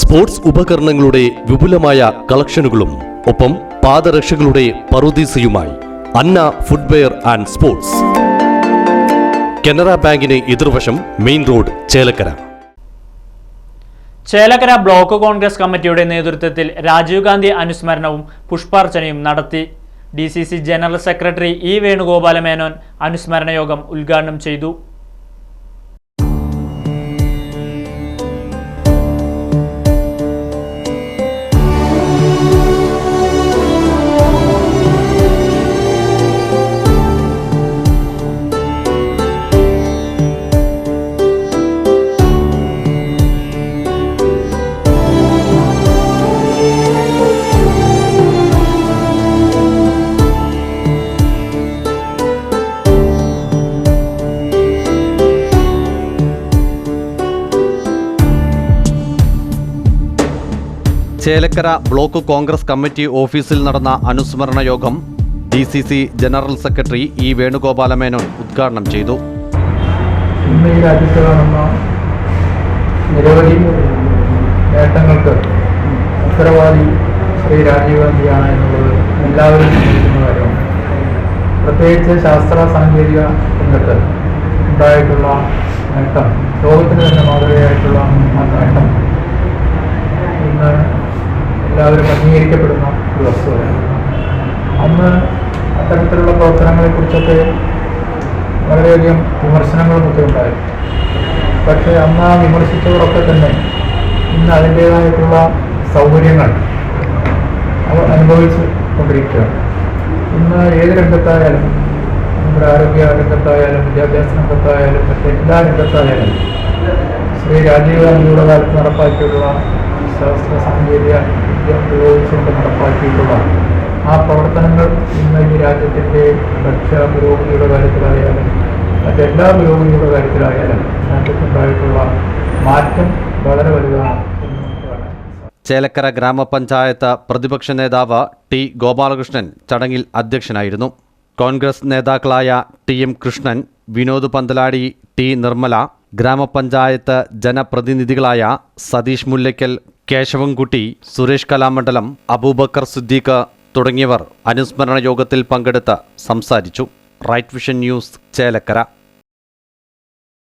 Sports ഉപകരണങ്ങളുടെ വിപുലമായ കളക്ഷനുകളും ഒപ്പം പാദരക്ഷകളുടെ പറുദീസയുമായി Anna footwear and sports. Canara ബാങ്കിന് എതിർവശം main road Chelakkara. Chelakkara block Congress കമ്മിറ്റിയുടെ നേതൃത്വത്തിൽ രാജീവ് ഗാന്ധി അനുസ്മരണവും പുഷ്പാർച്ചനയും നടത്തി. D general secretary E Venugopala Menon അനുസ്മരണ യോഗം ഉദ്ഘാടനം ചെയ്തു. ചേലക്കര ബ്ലോക്ക് കോൺഗ്രസ് കമ്മിറ്റി ഓഫീസിൽ നടന്ന അനുസ്മരണ യോഗം D C C general secretary E Venugopala Menon ഉദ്ഘാടനം ചെയ്തു. ഇന്ന് ഈ രാജ്യത്ത് നിരവധി നേട്ടങ്ങൾക്ക് ഉത്തരവാദി ശ്രീ രാജീവ് ഗാന്ധിയാണ് എന്നുള്ളത് എല്ലാവരും ചിന്തിക്കുന്ന കാര്യമാണ്. പ്രത്യേകിച്ച് ശാസ്ത്ര സാങ്കേതിക രംഗത്ത് ഉണ്ടായിട്ടുള്ള നേട്ടം ലോകത്തിന് തന്നെ മാതൃകയായിട്ടുള്ള ആ നേട്ടം എല്ലാവരും അംഗീകരിക്കപ്പെടുന്ന ഒരു വസ്തുതയാണ്. അന്ന് അത്തരത്തിലുള്ള പ്രവർത്തനങ്ങളെക്കുറിച്ചൊക്കെ വളരെയധികം വിമർശനങ്ങളുമൊക്കെ ഉണ്ടായി പക്ഷേ അന്ന് ആ വിമർശിച്ചവരൊക്കെ തന്നെ ഇന്ന് അതിന്റേതായിട്ടുള്ള സൗകര്യങ്ങൾ അവർ അനുഭവിച്ച് കൊണ്ടിരിക്കുകയാണ്. ഇന്ന് ഏത് രംഗത്തായാലും നമ്മുടെ ആരോഗ്യ രംഗത്തായാലും വിദ്യാഭ്യാസ രംഗത്തായാലും മറ്റെല്ലാ രംഗത്തായാലും ശ്രീ രാജീവ് ഗാന്ധിയുടെ കാലത്ത് നടപ്പാക്കിയിട്ടുള്ള ശാസ്ത്ര സാങ്കേതിക വിദ്യ ഉപയോഗിച്ചുകൊണ്ട് നടപ്പാക്കിയിട്ടുള്ള ആ പ്രവർത്തനങ്ങൾ ഇന്ന് ഈ രാജ്യത്തിന്റെ ഭക്ഷ്യ പുരോഗതിയുടെ കാര്യത്തിലായാലും മറ്റെല്ലാ പുരോഗതിയുടെ കാര്യത്തിലായാലും രാജ്യത്തുണ്ടായിട്ടുള്ള മാറ്റം വളരെ വലുതാണ്. ചേലക്കര ഗ്രാമപഞ്ചായത്ത് പ്രതിപക്ഷ നേതാവ് ടി ഗോപാലകൃഷ്ണൻ ചടങ്ങിൽ അധ്യക്ഷനായിരുന്നു കോൺഗ്രസ് നേതാക്കളായ T M Krishnan Vinod Panthaladi T Nirmala ഗ്രാമപഞ്ചായത്ത് ജനപ്രതിനിധികളായ സതീഷ് മുല്ലയ്ക്കൽ കേശവൻകുട്ടി സുരേഷ് കലാമണ്ഡലം അബൂബക്കർ സിദ്ദീഖ് തുടങ്ങിയവർ അനുസ്മരണ യോഗത്തിൽ പങ്കെടുത്ത് സംസാരിച്ചു. Right vision news Chelakkara.